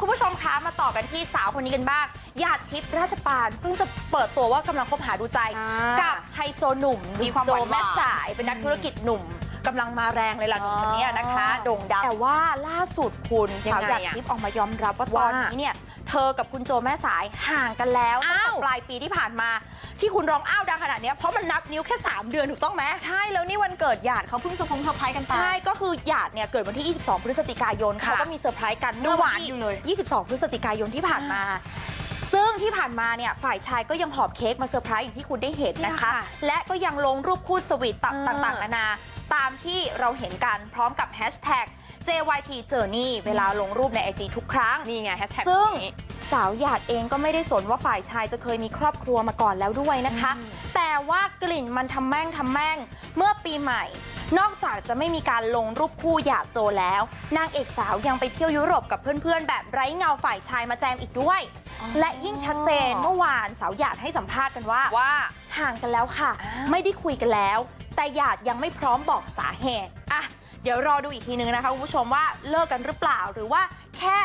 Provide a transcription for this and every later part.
คุณผู้ชมคะมาต่อกันที่สาวคนนี้กันบ้างหยาดทิพย์ราชปานเพิ่งจะเปิดตัวว่ากำลังคบหาดูใจอ่ากับไฮโซหนุ่มมีความโจหวานๆแม่สายเป็นนักธุรกิจหนุ่มกำลังมาแรงเลยล่ะหนุ่มคนนี้นะคะอ๋อโด่งดังแต่ว่าล่าสุดคุณยังสาวไงหยาดอะทิพย์ออกมายอมรับว่าตว่าอนนี้เนี่ย เธอกับคุณโจแม่สายห่างกันแล้วตั้งอ้าแต่วปลายปีที่ผ่านมาที่คุณร้องอ้าวดังขนาดเนี้ยเพราะมันนับนิ้วแค่สามเดือนถูกต้องไหมใช่แล้วนี่วันเกิดหยาดเขาเพิ่งสะพงเซอร์ไพรส์กันไปใช่ก็คือหยาดเนี่ยเกิดวันที่ 22 พฤศจิกายนค่ะเขาก็มีเซอร์ไพรส์กันดูเมื่หวานที่อยู่เลย 22 พฤศจิกายนที่ผ่านมา ซึ่งที่ผ่านมาเนี่ยฝ่ายชายก็ยังหอบเค้กมาเซอร์ไพรส์อย่างที่คุณได้เห็นนะคะเนี่ยค่ะและก็ยังลงรูปคู่สวีทตเออต่างๆนานาตามที่เราเห็นกันพร้อมกับแฮชแท็ก JYT Journey เวลาลงรูปในไอจีทุกครั้ง นี่ไงแฮชแท็กซึ่งนี้สาวหยาดเองก็ไม่ได้สนว่าฝ่ายชายจะเคยมีครอบครัวมาก่อนแล้วด้วยนะคะอืมแต่ว่ากลิ่นมันทำแม่งทำแม่งเมื่อปีใหม่ นอกจากจะไม่มีการลงรูปคู่หยาดโจแล้ว นางเอกสาวยังไปเที่ยวยุโรปกับเพื่อนๆ แบบไร้เงาฝ่ายชายมาแจมอีกด้วย และยิ่งชัดเจนเมื่อวานสาวหยาดให้สัมภาษณ์กันว่าว่าห่างกันแล้วค่ะอ้าวไม่ได้คุยกันแล้ว แต่หยาดยังไม่พร้อมบอกสาเหตุอะเดี๋ยวรอดูอีกทีนึงนะคะคุณผู้ชมว่าเลิกกันหรือเปล่าหรือว่าแค่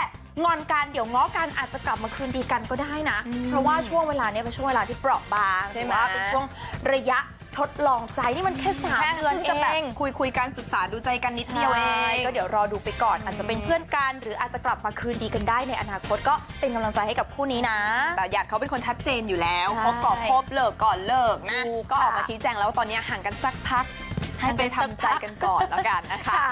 งอนกันเดี๋ยวง้อกันอาจจะกลับมาคืนดีกันก็ได้นะอืมเพราะว่าช่วงเวลาเนี้ยเป็นช่วงเวลาที่เปราะบางใช่ไหมถือว่าเป็นช่วงระยะ ทดลองใจนี่มันแค่สามแค่เดือนพิ่งเอจะแบบงคุยคุยกันศึกษาดูใจกันนิดเดียวเอใช่งก็เดี๋ยวรอดูไปก่อน อาจจะเป็นเพื่อนกัน หรืออาจจะกลับมาคืนดีกันได้ในอนาคตก็เป็นกำลังใจให้กับคู่นี้นะแต่หยาดเขาเป็นคนชัดเจนอยู่แล้วใช่คบก่อนคบเลิกก่อนเลิกนะถูกก็ออกมาค่ะชี้แจงแล้วว่าตอนนี้ห่างกันสักพัก ให้ไปทำใจกันก่อนแล้วกันนะคะ